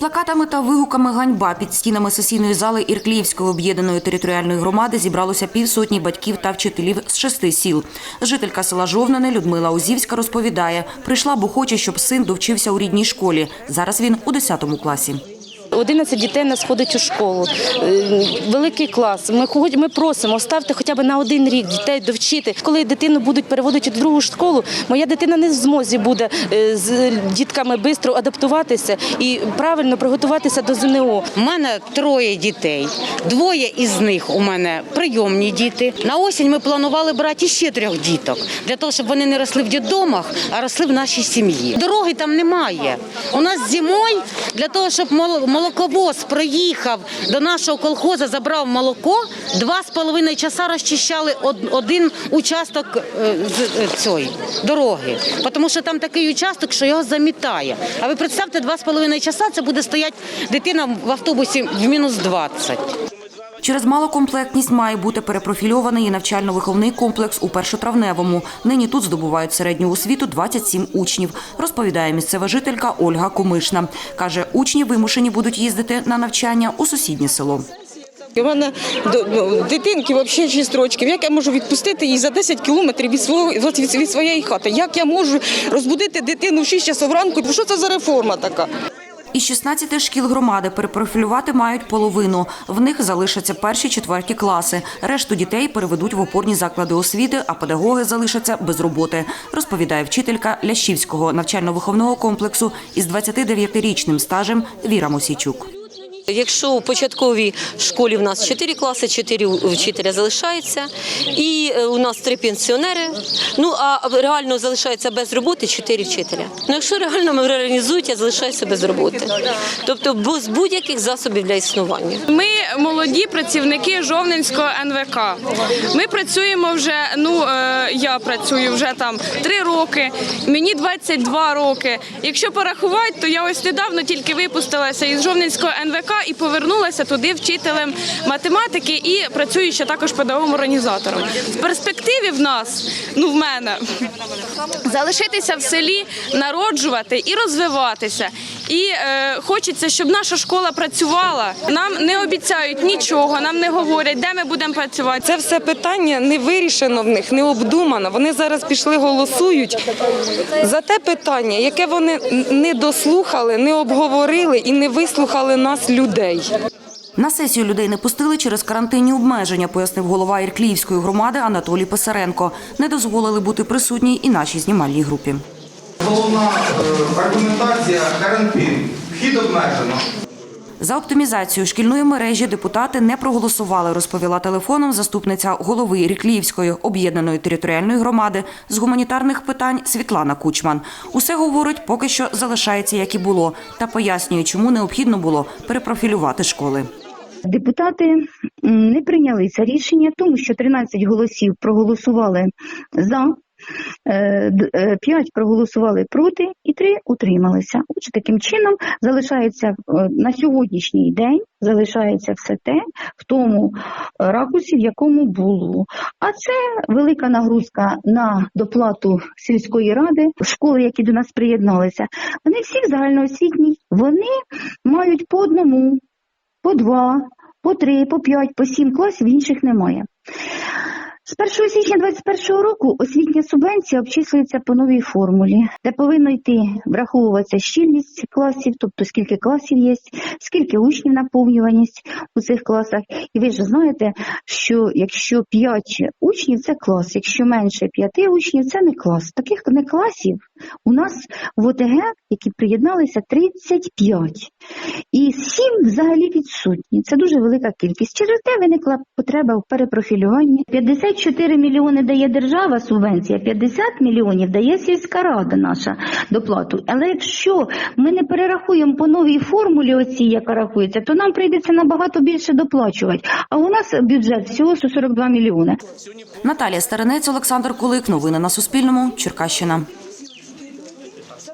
плакатами та вигуками ганьба під стінами сесійної зали Іркліївської об'єднаної територіальної громади зібралося півсотні батьків та вчителів з шести сіл. Жителька села Жовнане Людмила Озівська розповідає, прийшла, бо хоче, щоб син довчився у рідній школі. Зараз він у 10 класі. 11 дітей нас ходить у школу. Е, Великий клас. Ми ми просимо ставте хоча б на один рік дітей довчити. Коли дитину будуть переводити в другу школу, моя дитина не в змозі буде е, з дітками швидко адаптуватися і правильно приготуватися до ЗНО. У мене троє дітей. Двоє із них у мене прийомні діти. На осінь ми планували брати ще трьох діток для того, щоб вони не росли в дитдомах, а росли в нашій сім'ї. Дороги там немає. У нас зимою для того, щоб мол- молоковоз проїхав до нашого колхозу, забрав молоко, два з половиною часа розчищали один участок е, е, цієї дороги. Тому що там такий участок, що його замітає. А ви представте, два з половиною часа це буде стояти дитина в автобусі в мінус 20. Через малокомплектність має бути перепрофільований і навчально-виховний комплекс у першотравневому. Нині тут здобувають середню освіту 27 учнів, розповідає місцева жителька Ольга Комишна. Каже, учні вимушені будуть їздити на навчання у сусіднє село. У мене дитинки взагалі 6 років. Як я можу відпустити її за 10 кілометрів від свого від своєї хати? Як я можу розбудити дитину в 6 часов ранку? Що це за реформа така? Із 16 шкіл громади перепрофілювати мають половину. В них залишаться перші четверті класи. Решту дітей переведуть в опорні заклади освіти, а педагоги залишаться без роботи, розповідає вчителька Лящівського навчально-виховного комплексу із 29-річним стажем Віра Мосійчук. Якщо у початковій школі в нас 4 класи, 4 вчителя залишається, і е, у нас 3 пенсіонери, ну а реально залишається без роботи 4 вчителя. Ну якщо реально ми реорганізують, я залишаюся без роботи. Тобто без будь-яких засобів для існування. Ми молоді працівники Жовненського НВК. Ми працюємо вже. Ну е, я працюю вже там три роки. Мені 22 роки. Якщо порахувати, то я ось недавно тільки випустилася із Жовненського НВК і повернулася туди вчителем математики і працюю ще також педагогом організатором. В перспективі в нас, ну в мене, залишитися в селі, народжувати і розвиватися. І е, хочеться, щоб наша школа працювала. Нам не обіцяють нічого, нам не говорять, де ми будемо працювати. Це все питання не вирішено в них, не обдумано. Вони зараз пішли голосують за те питання, яке вони не дослухали, не обговорили і не вислухали нас, людей. На сесію людей не пустили через карантинні обмеження, пояснив голова Іркліївської громади Анатолій Писаренко. Не дозволили бути присутній і нашій знімальній групі. Головна е, аргументація карантин. Вхід обмежено. За оптимізацію шкільної мережі депутати не проголосували, розповіла телефоном заступниця голови Рікліївської об'єднаної територіальної громади з гуманітарних питань Світлана Кучман. Усе говорить, поки що залишається як і було, та пояснює, чому необхідно було перепрофілювати школи. Депутати не прийняли це рішення, тому що 13 голосів проголосували за, 5 проголосували проти і 3 утрималися. Отже, таким чином залишається е, на сьогоднішній день залишається все те в тому е, ракурсі, в якому було. А це велика нагрузка на доплату сільської ради, школи, які до нас приєдналися. Вони всі загальноосвітні, вони мають по одному по два, по три, по п'ять, по сім класів, інших немає. З 1 січня 2021 року освітня субвенція обчислюється по новій формулі, де повинно йти враховуватися щільність класів, тобто скільки класів є, скільки учнів наповнюваність у цих класах. І ви ж знаєте, що якщо 5 учнів це клас, якщо менше 5 учнів це не клас. Таких не класів у нас в ОТГ, які приєдналися, 35. І 7 взагалі відсутні. Це дуже велика кількість. Через те виникла потреба в перепрофілюванні. 54 мільйони дає держава субвенція, 50 мільйонів дає сільська рада наша доплату. Але якщо ми не перерахуємо по новій формулі, оцій, яка рахується, то нам прийдеться набагато більше доплачувати. А у нас бюджет всього 142 мільйони. Наталія Старинець, Олександр Кулик. Новини на Суспільному. Черкащина.